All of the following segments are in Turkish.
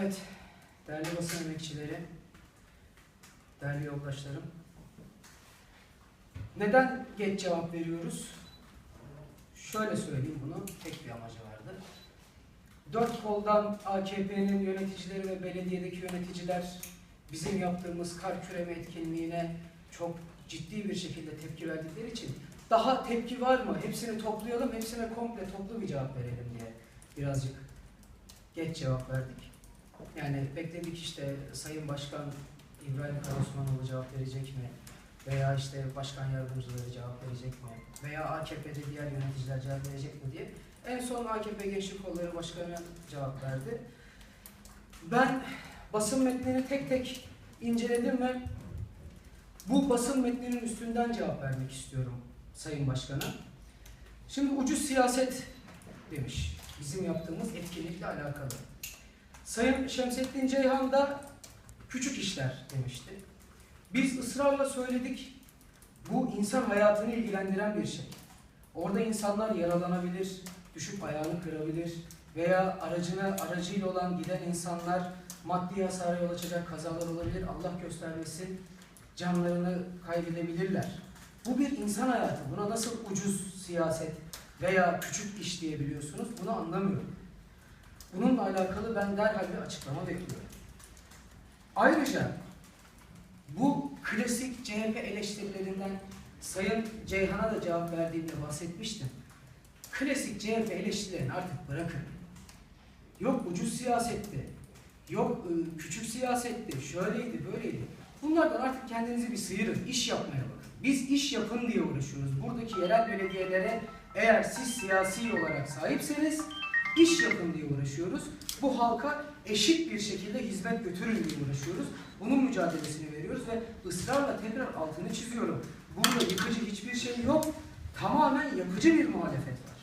Evet, değerli basın emekçileri, değerli yoldaşlarım. Neden geç cevap veriyoruz? Şöyle söyleyeyim bunu, tek bir amacı vardı. Dört koldan AKP'nin yöneticileri ve belediyedeki yöneticiler bizim yaptığımız kar küreme etkinliğine çok ciddi bir şekilde tepki verdikleri için daha tepki var mı? Hepsini toplayalım, hepsine komple toplu bir cevap verelim diye birazcık geç cevap verdik. Yani bekledik işte Sayın Başkan İbrahim Karosmanoğlu cevap verecek mi? Veya işte başkan yardımcıları cevap verecek mi? Veya AKP'de diğer yöneticiler cevap verecek mi diye. En son AKP Gençlik Kolları Başkanı cevap verdi. Ben basın metnini tek tek inceledim ve bu basın metninin üstünden cevap vermek istiyorum Sayın Başkan'a. Şimdi ucuz siyaset demiş bizim yaptığımız etkinlikle alakalı. Sayın Şemsettin Ceyhan da küçük işler demişti. Biz ısrarla söyledik. Bu insan hayatını ilgilendiren bir şey. Orada insanlar yaralanabilir, düşüp ayağını kırabilir veya aracına aracıyla olan giden insanlar maddi hasara yol açacak kazalar olabilir. Allah göstermesin canlarını kaybedebilirler. Bu bir insan hayatı. Buna nasıl ucuz siyaset veya küçük iş diyebiliyorsunuz? Bunu anlamıyorum. Bununla alakalı ben derhal bir açıklama bekliyorum. Ayrıca bu klasik CHP eleştirilerinden Sayın Ceyhan'a da cevap verdiğimde bahsetmiştim. Klasik CHP eleştirilerini artık bırakın. Yok ucuz siyasetti, yok ıı, küçük siyasetti, şöyleydi, böyleydi. Bunlardan artık kendinizi bir sıyırın, iş yapmaya bakın. Biz iş yapın diye uğraşıyoruz. Buradaki yerel belediyelere eğer siz siyasi olarak sahipseniz iş yapın diye uğraşıyoruz. Bu halka eşit bir şekilde hizmet götürün diye uğraşıyoruz. Bunun mücadelesini veriyoruz ve ısrarla tekrar altını çiziyorum. Burada yıkıcı hiçbir şey yok. Tamamen yapıcı bir muhalefet var.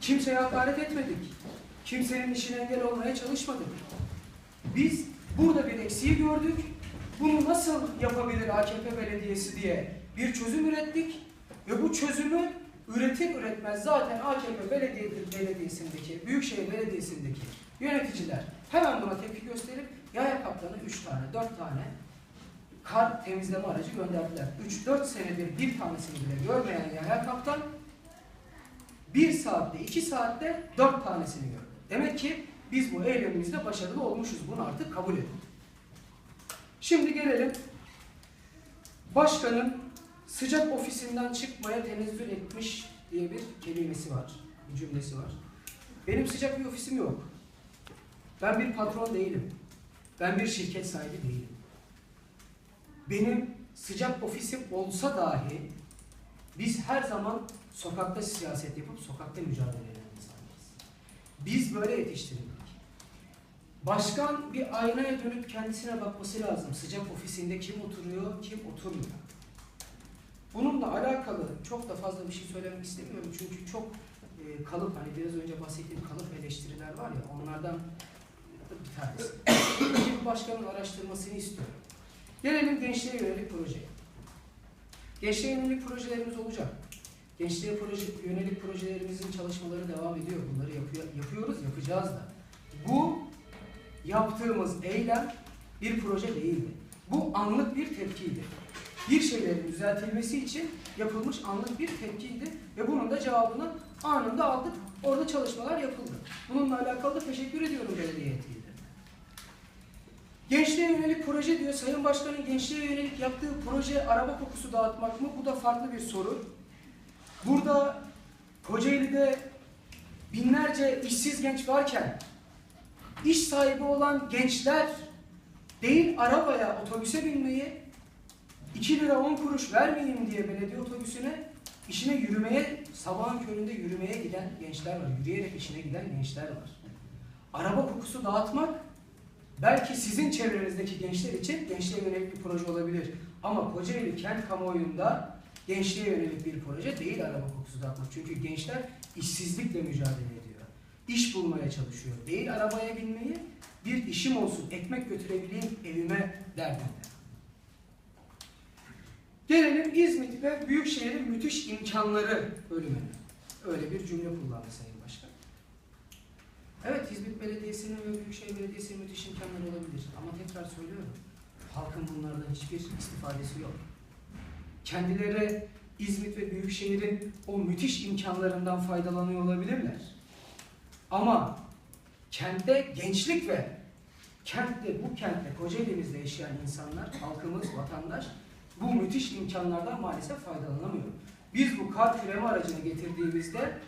Kimseye hakaret etmedik. Kimsenin işine engel olmaya çalışmadık. Biz burada bir eksiği gördük. Bunu nasıl yapabilir AKP belediyesi diye bir çözüm ürettik. Ve bu çözümü üretir üretmez zaten AKP belediye, belediyesindeki, Büyükşehir Belediyesi'ndeki yöneticiler hemen buna tepki gösterip yaya kaptanı 3 tane, 4 tane kar temizleme aracı gönderdiler. 3-4 senedir bir tanesini bile görmeyen yaya kaptan bir saatte, iki saatte dört tanesini gördü. Demek ki biz bu eylemimizde başarılı olmuşuz. Bunu artık kabul edin. Şimdi gelelim başkanın sıcak ofisinden çıkmaya tenezzül etmiş diye bir kelimesi var, bir cümlesi var. Benim sıcak bir ofisim yok. Ben bir patron değilim. Ben bir şirket sahibi değilim. Benim sıcak ofisim olsa dahi biz her zaman sokakta siyaset yapıp sokakta mücadele eden insanlarız. Biz böyle yetiştirildik. Başkan bir aynaya dönüp kendisine bakması lazım. Sıcak ofisinde kim oturuyor, kim oturmuyor. Bununla alakalı çok da fazla bir şey söylemek istemiyorum çünkü çok e, kalıp hani biraz önce bahsettiğim kalıp eleştiriler var ya onlardan bir tanesi. Şimdi başkanın araştırmasını istiyorum. Gelelim gençliğe yönelik projeye. Gençliğe yönelik projelerimiz olacak. Gençliğe proje, yönelik projelerimizin çalışmaları devam ediyor. Bunları yapıyor, yapıyoruz, yapacağız da. Bu yaptığımız eylem bir proje değildi. Bu anlık bir tepkiydi. Bir şeylerin düzeltilmesi için yapılmış anlık bir tepkiydi ve bunun da cevabını anında aldık. Orada çalışmalar yapıldı. Bununla alakalı teşekkür ediyorum belediye heyetiyle. Gençliğe yönelik proje diyor. Sayın Başkan'ın gençliğe yönelik yaptığı proje araba kokusu dağıtmak mı? Bu da farklı bir soru. Burada Kocaeli'de binlerce işsiz genç varken iş sahibi olan gençler değil arabaya, otobüse binmeyi 2 lira 10 kuruş vermeyeyim diye belediye otobüsüne işine yürümeye, sabahın köründe yürümeye giden gençler var. Yürüyerek işine giden gençler var. Araba kokusu dağıtmak belki sizin çevrenizdeki gençler için gençliğe yönelik bir proje olabilir. Ama Kocaeli kent kamuoyunda gençliğe yönelik bir proje değil araba kokusu dağıtmak. Çünkü gençler işsizlikle mücadele ediyor. İş bulmaya çalışıyor. Değil arabaya binmeyi, bir işim olsun, ekmek götürebileyim evime derdinde. Gelelim İzmit ve Büyükşehir'in müthiş imkanları bölümüne. Öyle bir cümle kullandı Sayın Başkan. Evet İzmit Belediyesi'nin ve Büyükşehir Belediyesi'nin müthiş imkanları olabilir. Ama tekrar söylüyorum. Halkın bunlardan hiçbir istifadesi yok. Kendileri İzmit ve Büyükşehir'in o müthiş imkanlarından faydalanıyor olabilirler. Ama kentte gençlik ve kentte, bu kentte, Kocaeli'mizde yaşayan insanlar, halkımız, vatandaş bu müthiş imkanlardan maalesef faydalanamıyor. Biz bu kar küreme aracını getirdiğimizde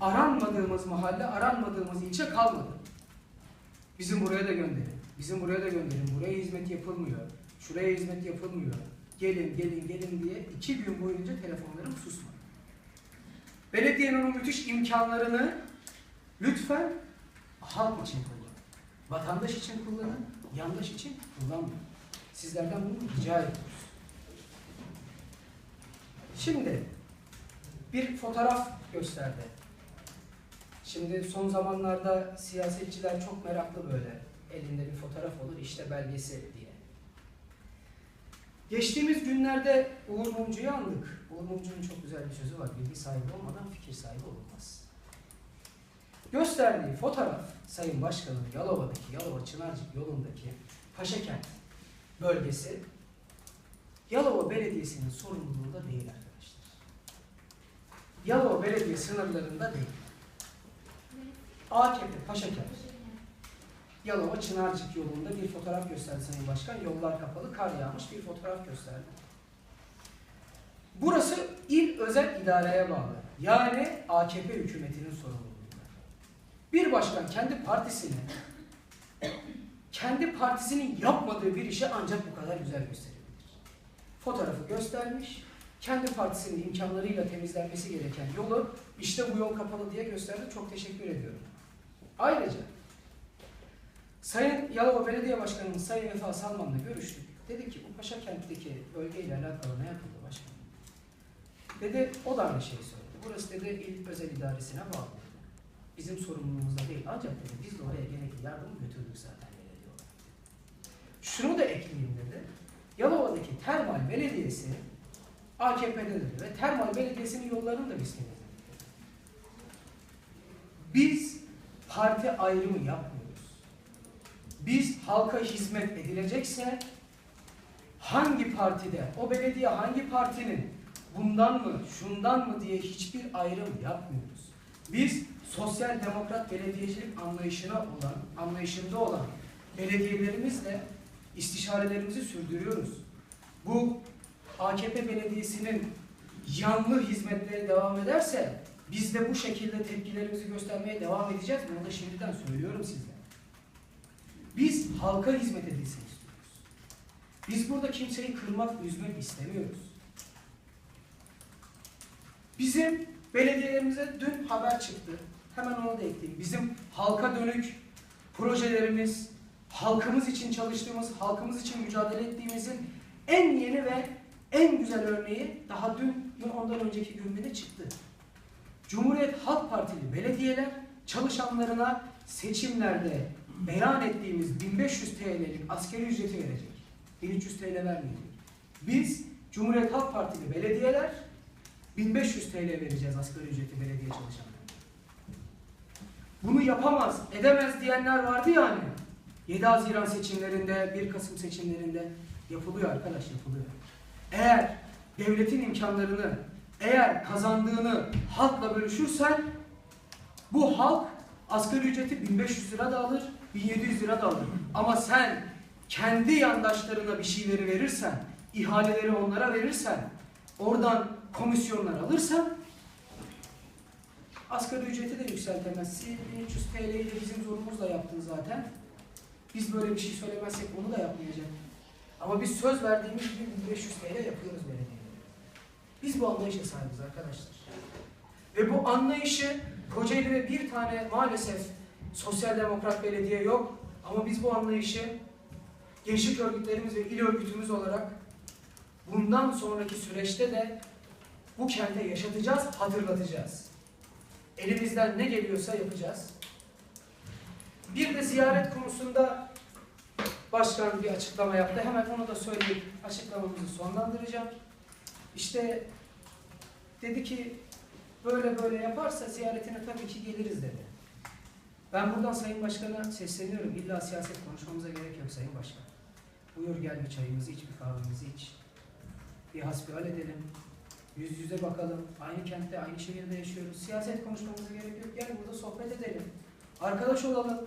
aranmadığımız mahalle, aranmadığımız ilçe kalmadı. Bizim buraya da gönderin. Bizim buraya da gönderin. Buraya hizmet yapılmıyor. Şuraya hizmet yapılmıyor. Gelin, gelin, gelin diye iki gün boyunca telefonlarım susmadı. Belediyenin o müthiş imkanlarını lütfen halk için kullanın. Vatandaş için kullanın, yandaş için kullanmayın. Sizlerden bunu rica ediyoruz. Şimdi bir fotoğraf gösterdi. Şimdi son zamanlarda siyasetçiler çok meraklı böyle. Elinde bir fotoğraf olur, işte belgesi diye. Geçtiğimiz günlerde Uğur Mumcu'yu andık. Uğur Mumcu'nun çok güzel bir sözü var. Bilgi sahibi olmadan fikir sahibi olunmaz. Gösterdiği fotoğraf Sayın Başkan'ın Yalova'daki, Yalova Çınarcık yolundaki Paşakent bölgesi Yalova Belediyesi'nin sorumluluğunda değil. Yalova Belediye sınırlarında değil. AKP Paşakent Yalova Çınarcık yolunda bir fotoğraf gösterdi Sayın Başkan. Yollar kapalı, kar yağmış bir fotoğraf gösterdi. Burası il özel idareye bağlı. Yani AKP hükümetinin sorumluluğunda. Bir başkan kendi partisini kendi partisinin yapmadığı bir işe ancak bu kadar güzel gösterebilir. Fotoğrafı göstermiş, kendi partisinin imkanlarıyla temizlenmesi gereken yolu işte bu yol kapalı diye gösterdi. Çok teşekkür ediyorum. Ayrıca Sayın Yalova Belediye Başkanımız Sayın Vefa Salman'la görüştük. Dedi ki bu Paşakent'teki bölgeyle alakalı ne yapıldı başkanım? Dedi o da aynı şeyi söyledi. Burası dedi il özel idaresine bağlı. Bizim sorumluluğumuzda değil. Ancak dedi biz de oraya gerekli yardımı götürdük zaten belediye olarak. Şunu da ekleyeyim dedi. Yalova'daki Termal Belediyesi AKP'de dedi ve Termal Belediyesi'nin yollarını da biz temizledik. Biz parti ayrımı yapmıyoruz. Biz halka hizmet edilecekse hangi partide, o belediye hangi partinin bundan mı, şundan mı diye hiçbir ayrım yapmıyoruz. Biz sosyal demokrat belediyecilik anlayışına olan, anlayışında olan belediyelerimizle istişarelerimizi sürdürüyoruz. Bu AKP belediyesinin yanlı hizmetleri devam ederse biz de bu şekilde tepkilerimizi göstermeye devam edeceğiz. Bunu da şimdiden söylüyorum size. Biz halka hizmet edilsin istiyoruz. Biz burada kimseyi kırmak, üzmek istemiyoruz. Bizim belediyelerimize dün haber çıktı. Hemen onu da ekleyeyim. Bizim halka dönük projelerimiz, halkımız için çalıştığımız, halkımız için mücadele ettiğimizin en yeni ve en güzel örneği daha dün ve ondan önceki günde de çıktı. Cumhuriyet Halk Partili belediyeler çalışanlarına seçimlerde beyan ettiğimiz 1500 TL'lik askeri ücreti verecek. 1300 TL vermeyecek. Biz Cumhuriyet Halk Partili belediyeler 1500 TL vereceğiz asgari ücreti belediye çalışanlarına. Bunu yapamaz, edemez diyenler vardı yani. 7 Haziran seçimlerinde, 1 Kasım seçimlerinde yapılıyor arkadaş yapılıyor. Eğer devletin imkanlarını, eğer kazandığını halkla bölüşürsen bu halk asgari ücreti 1500 lira da alır, 1700 lira da alır. Ama sen kendi yandaşlarına bir şeyleri verirsen, ihaleleri onlara verirsen, oradan komisyonlar alırsan asgari ücreti de yükseltemezsin. 1300 TL'yi de bizim zorumuzla yaptın zaten. Biz böyle bir şey söylemezsek onu da yapmayacak. Ama biz söz verdiğimiz gibi 1500 TL yapıyoruz belediyelere. Biz bu anlayışa sahibiz arkadaşlar. Ve bu anlayışı Kocaeli'de bir tane maalesef sosyal demokrat belediye yok. Ama biz bu anlayışı gençlik örgütlerimiz ve il örgütümüz olarak bundan sonraki süreçte de bu kente yaşatacağız, hatırlatacağız. Elimizden ne geliyorsa yapacağız. Bir de ziyaret konusunda başkan bir açıklama yaptı. Hemen onu da söyleyip açıklamamızı sonlandıracağım. İşte dedi ki böyle böyle yaparsa ziyaretine tabii ki geliriz dedi. Ben buradan Sayın Başkan'a sesleniyorum. İlla siyaset konuşmamıza gerek yok Sayın Başkan. Buyur gel bir çayımızı iç, bir kahvemizi iç. Bir hasbihal edelim. Yüz yüze bakalım. Aynı kentte, aynı şehirde yaşıyoruz. Siyaset konuşmamıza gerek yok. Gel burada sohbet edelim. Arkadaş olalım.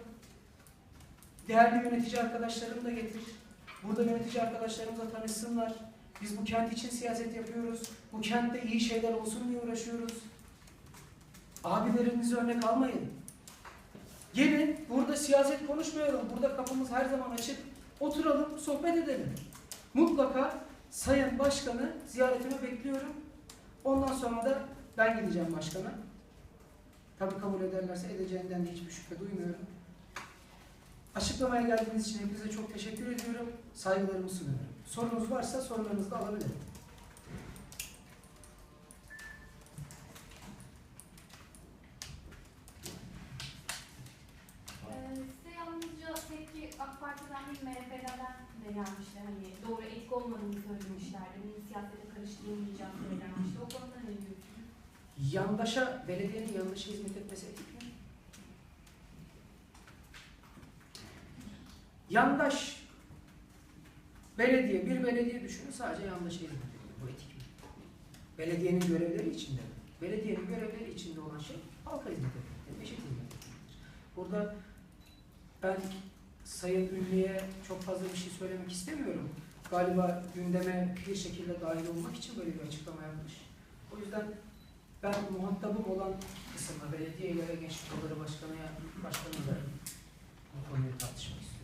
Değerli yönetici arkadaşlarımı da getir. Burada yönetici arkadaşlarımızla tanışsınlar. Biz bu kent için siyaset yapıyoruz. Bu kentte iyi şeyler olsun diye uğraşıyoruz. Abilerinizi örnek almayın. Gelin burada siyaset konuşmayalım. Burada kapımız her zaman açık. Oturalım, sohbet edelim. Mutlaka Sayın Başkan'ı ziyaretime bekliyorum. Ondan sonra da ben gideceğim başkana. Tabii kabul ederlerse edeceğinden de hiçbir şüphe duymuyorum. Açıklamaya geldiğiniz için hepinize çok teşekkür ediyorum. Saygılarımı sunuyorum. Sorunuz varsa sorularınızı da alabilirim. Ee, Size yalnızca tepki AK Parti'den değil MHP'den de gelmişti. Hani doğru etki olmadığını söylemişlerdi. Bunun siyasete karıştırılmayacağı söylenmişti. O konuda ne diyorsunuz? Yandaşa, belediyenin yandaşa hizmet etmesi etik mi? Yandaş, belediye, bir belediye düşünün sadece yandaşa hizmet ediyor. Bu etik mi? Belediyenin görevleri içinde mi? Belediyenin görevleri içinde olan şey halka hizmet etmektir, eşit hizmet. Burada ben Sayın Ünlü'ye çok fazla bir şey söylemek istemiyorum. Galiba gündeme bir şekilde dahil olmak için böyle bir açıklama yapmış. O yüzden ben muhatabım olan kısımda belediye ile gençlik başkanıya başkanı da bu konuyu tartışmak istiyorum.